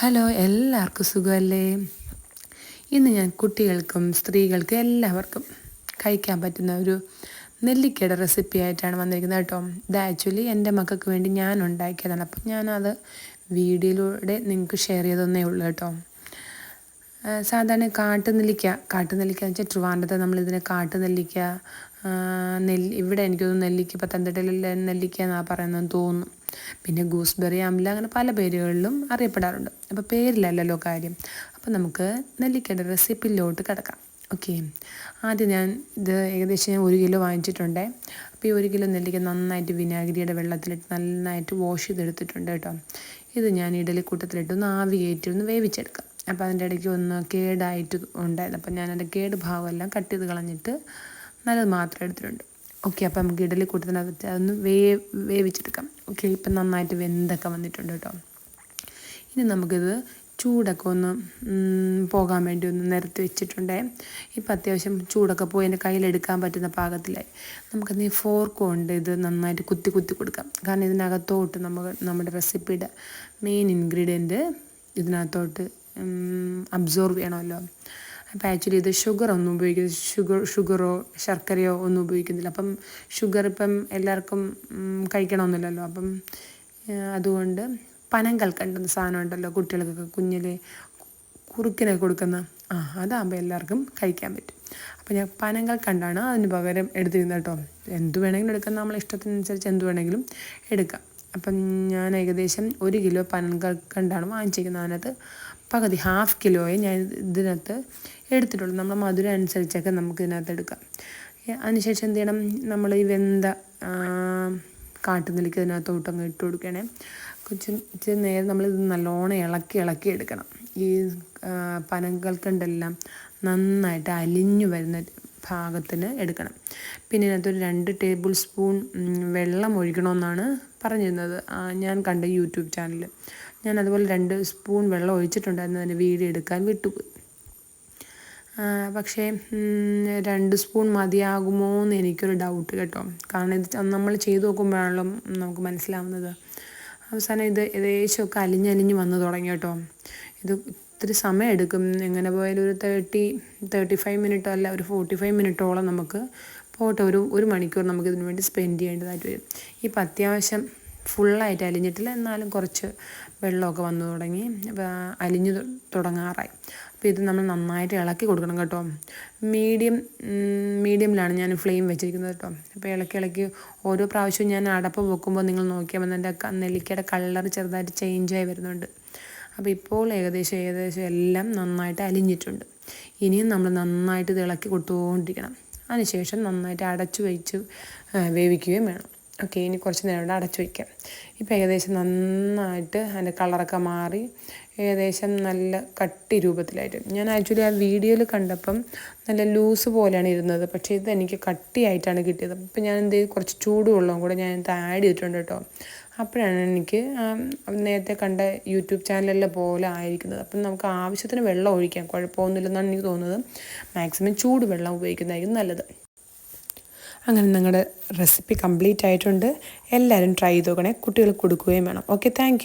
Hello എല്ലാവർക്കും സുഖമല്ലേ? ഇന്ന് ഞാൻ കുട്ടികൾക്കും സ്ത്രീകൾക്കും എല്ലാവർക്കും കഴിക്കാൻ പറ്റുന്ന ഒരു നെല്ലിക്കയുടെ റെസിപ്പി ആയിട്ടാണ് വന്നിരിക്കുന്നത് കേട്ടോ. ഇത് ആക്ച്വലി എന്റെ മക്കൾക്ക് വേണ്ടി ഞാൻ ഉണ്ടാക്കിയതാണ്. അപ്പം ഞാനത് വീഡിയോയിലൂടെ നിങ്ങൾക്ക് ഷെയർ ചെയ്തതന്നേ ഉള്ളൂ കേട്ടോ. സാധാരണ കാട്ടുനെല്ലിക്ക കാട്ടുനെല്ലിക്ക എന്ന് വെച്ചാൽ ട്രിവാൻഡത്തെ നമ്മളിതിനെ കാട്ടുനെല്ലിക്ക നെല്ലി ഇവിടെ എനിക്കൊന്നും നെല്ലിക്ക പത്തനംതിട്ടയിൽ നെല്ലിക്ക എന്നാണ് പറയുന്നതെന്ന് തോന്നുന്നു. പിന്നെ ഗൂസ്ബെറി അമ്ല അങ്ങനെ പല പേരുകളിലും അറിയപ്പെടാറുണ്ട്. അപ്പോൾ പേരിലല്ലല്ലോ കാര്യം. അപ്പോൾ നമുക്ക് നെല്ലിക്കയുടെ റെസിപ്പിയിലോട്ട് കിടക്കാം. ഓക്കെ ആദ്യം ഞാൻ ഇത് ഏകദേശം ഞാൻ ഒരു കിലോ വാങ്ങിച്ചിട്ടുണ്ട്. അപ്പോൾ ഈ ഒരു കിലോ നെല്ലിക്ക നന്നായിട്ട് വിനാഗിരിയുടെ വെള്ളത്തിലിട്ട് നന്നായിട്ട് വാഷ് ചെയ്തെടുത്തിട്ടുണ്ട് കേട്ടോ. ഇത് ഞാൻ ഇഡലി കൂട്ടത്തിലിട്ട് ഒന്ന് ആവി കയറ്റി ഒന്ന് വേവിച്ചെടുക്കാം. അപ്പോൾ അതിന്റെ ഇടയ്ക്ക് ഒന്ന് കേടായിട്ട് ഉണ്ടായിരുന്നു. അപ്പോൾ ഞാൻ അതിന്റെ കേട് ഭാഗമെല്ലാം കട്ട് ചെയ്ത് കളഞ്ഞിട്ട് നല്ലത് മാത്രം എടുത്തിട്ടുണ്ട്. ഓക്കെ അപ്പോൾ നമുക്ക് ഇഡലി കൂട്ടത്തിനകത്ത് അതൊന്ന് വേ വേവിച്ചെടുക്കാം. ഓക്കെ ഇപ്പം നന്നായിട്ട് വെന്തൊക്കെ വന്നിട്ടുണ്ട് കേട്ടോ. ഇനി നമുക്കിത് ചൂടൊക്കെ ഒന്ന് പോകാൻ വേണ്ടി ഒന്ന് നിരത്തി വെച്ചിട്ടുണ്ടേ. ഇപ്പം അത്യാവശ്യം ചൂടൊക്കെ പോയി എന്റെ കയ്യിലെടുക്കാൻ പറ്റുന്ന പാകത്തിലായി. നമുക്കത് ഈ ഫോർക്ക് കൊണ്ട് ഇത് നന്നായിട്ട് കുത്തി കുത്തി കൊടുക്കാം. കാരണം ഇതിനകത്തോട്ട് നമുക്ക് നമ്മുടെ റെസിപ്പിയുടെ മെയിൻ ഇൻഗ്രീഡിയന്റ് ഇതിനകത്തോട്ട് അബ്സോർവ് ചെയ്യണമല്ലോ. അപ്പോൾ ആക്ച്വലി ഇത് ഷുഗർ ഒന്നും ഉപയോഗിക്കുന്നത് ഷുഗർ ഷുഗറോ ശർക്കരയോ ഒന്നും ഉപയോഗിക്കുന്നില്ല. അപ്പം ഷുഗർ ഇപ്പം എല്ലാവർക്കും കഴിക്കണമെന്നില്ലല്ലോ. അപ്പം അതുകൊണ്ട് പനം കൽക്കണ്ടെന്ന സാധനം ഉണ്ടല്ലോ കുട്ടികൾക്കൊക്കെ കുഞ്ഞിൽ കുറുക്കിനെ കൊടുക്കുന്ന. ആ അതാകുമ്പോൾ എല്ലാവർക്കും കഴിക്കാൻ പറ്റും. അപ്പോൾ ഞാൻ പനങ്ങൾ കണ്ടാണ് അതിന് പകരം എടുത്തിരുന്നത് കേട്ടോ. എന്ത് വേണമെങ്കിലും എടുക്കാം. നമ്മൾ ഇഷ്ടത്തിനനുസരിച്ച് എന്ത് വേണമെങ്കിലും എടുക്കാം. അപ്പം ഞാൻ ഏകദേശം ഒരു കിലോ പനങ്ങൾ കണ്ടാണ് വാങ്ങിച്ചിരിക്കുന്നത് അതിനകത്ത്. പകുതി ഹാഫ് കിലോയെ ഞാൻ ഇതിനകത്ത് എടുത്തിട്ടുള്ളൂ. നമ്മൾ മധുരം അനുസരിച്ചൊക്കെ നമുക്ക് ഇതിനകത്ത് എടുക്കാം. അതിനുശേഷം എന്ത് ചെയ്യണം? നമ്മൾ ഈ വെന്ത കാട്ടുനെല്ലിക്ക് ഇതിനകത്തോട്ട് അങ്ങ് ഇട്ട് കൊടുക്കണേ കൊച്ച് ഇച്ചിരി നേരം നമ്മൾ ഇത് നല്ലോണം ഇളക്കി ഇളക്കി എടുക്കണം. ഈ പനങ്ങൾക്കുണ്ടെല്ലാം നന്നായിട്ട് അലിഞ്ഞു വരുന്ന ഭാഗത്തിന് എടുക്കണം. പിന്നെ ഇതിനകത്തൊരു രണ്ട് ടേബിൾ സ്പൂൺ വെള്ളം ഒഴിക്കണമെന്നാണ് പറഞ്ഞിരുന്നത് ഞാൻ കണ്ട യൂട്യൂബ് ചാനലിൽ ഞാൻ അതുപോലെ രണ്ട് സ്പൂൺ വെള്ളം ഒഴിച്ചിട്ടുണ്ടായിരുന്നു അതിന്റെ വീഡിയോ എടുക്കാൻ വിട്ടുപോയി. പക്ഷേ രണ്ട് സ്പൂൺ മതിയാകുമോ എന്ന് എനിക്കൊരു ഡൗട്ട് കേട്ടോ. കാരണം ഇത് നമ്മൾ ചെയ്തു നോക്കുമ്പോഴാണല്ലോ നമുക്ക് മനസ്സിലാവുന്നത്. അവസാനം ഇത് ഏകദേശമൊക്കെ അലിഞ്ഞലിഞ്ഞ് വന്ന് തുടങ്ങി കേട്ടോ. ഇത് ഒത്തിരി സമയം എടുക്കും. എങ്ങനെ പോയാലും ഒരു തേർട്ടി തേർട്ടി ഫൈവ് മിനിറ്റോ അല്ല ഒരു ഫോർട്ടി ഫൈവ് മിനിറ്റോളം നമുക്ക് പോട്ടെ ഒരു ഒരു മണിക്കൂർ നമുക്ക് ഇതിനു വേണ്ടി സ്പെൻഡ് ചെയ്യേണ്ടതായിട്ട് വരും. ഇപ്പം അത്യാവശ്യം ഫുള്ളായിട്ട് അലിഞ്ഞിട്ടില്ല എന്നാലും കുറച്ച് വെള്ളമൊക്കെ വന്നു തുടങ്ങി അലിഞ്ഞു തുടങ്ങാറായി. അപ്പോൾ ഇത് നമ്മൾ നന്നായിട്ട് ഇളക്കി കൊടുക്കണം കേട്ടോ. മീഡിയം മീഡിയമിലാണ് ഞാൻ ഫ്ലെയിം വെച്ചിരിക്കുന്നത് കേട്ടോ. അപ്പോൾ ഇളക്കി ഇളക്കി ഓരോ പ്രാവശ്യവും ഞാൻ അടപ്പ് വെക്കുമ്പോൾ നിങ്ങൾ നോക്കിയാൽ മതി എന്റെ നെല്ലിക്കയുടെ കളർ ചെറുതായിട്ട് ചേഞ്ചായി വരുന്നുണ്ട്. അപ്പോൾ ഇപ്പോൾ ഏകദേശം ഏകദേശം എല്ലാം നന്നായിട്ട് അലിഞ്ഞിട്ടുണ്ട്. ഇനിയും നമ്മൾ നന്നായിട്ട് ഇത് ഇളക്കി കൊടുത്തുകൊണ്ടിരിക്കണം അതിനുശേഷം നന്നായിട്ട് അടച്ചു വെച്ച് വേവിക്കുകയും വേണം. ഓക്കെ ഇനി കുറച്ച് നേരം കൂടെ അടച്ചു വയ്ക്കാം. ഇപ്പം ഏകദേശം നന്നായിട്ട് അതിന്റെ കളറൊക്കെ മാറി ഏകദേശം നല്ല കട്ടി രൂപത്തിലായിട്ട്. ഞാൻ ആക്ച്വലി ആ വീഡിയോയിൽ കണ്ടപ്പം നല്ല ലൂസ് പോലെയാണ് ഇരുന്നത്. പക്ഷേ ഇത് എനിക്ക് കട്ടിയായിട്ടാണ് കിട്ടിയത്. അപ്പം ഞാൻ എന്ത് കുറച്ച് ചൂടുവെള്ളം കൂടെ ഞാൻ ഇത് ആഡ് ചെയ്തിട്ടുണ്ട് കേട്ടോ. അപ്പോഴാണ് എനിക്ക് നേരത്തെ കണ്ട യൂട്യൂബ് ചാനലിലെ പോലെ ആയിരിക്കുന്നത്. അപ്പം നമുക്ക് ആവശ്യത്തിന് വെള്ളം ഒഴിക്കാം. കുഴപ്പമൊന്നുമില്ലെന്നാണ് എനിക്ക് തോന്നുന്നത്. മാക്സിമം ചൂട് വെള്ളം ഉപയോഗിക്കുന്നതായിരിക്കും നല്ലത്. അങ്ങനെ നിങ്ങളുടെ റെസിപ്പി കംപ്ലീറ്റ് ആയിട്ടുണ്ട്. എല്ലാവരും ട്രൈ ചെയ്ത് നോക്കണേ. കുട്ടികൾക്ക് കൊടുക്കുകയും വേണം. Okay thank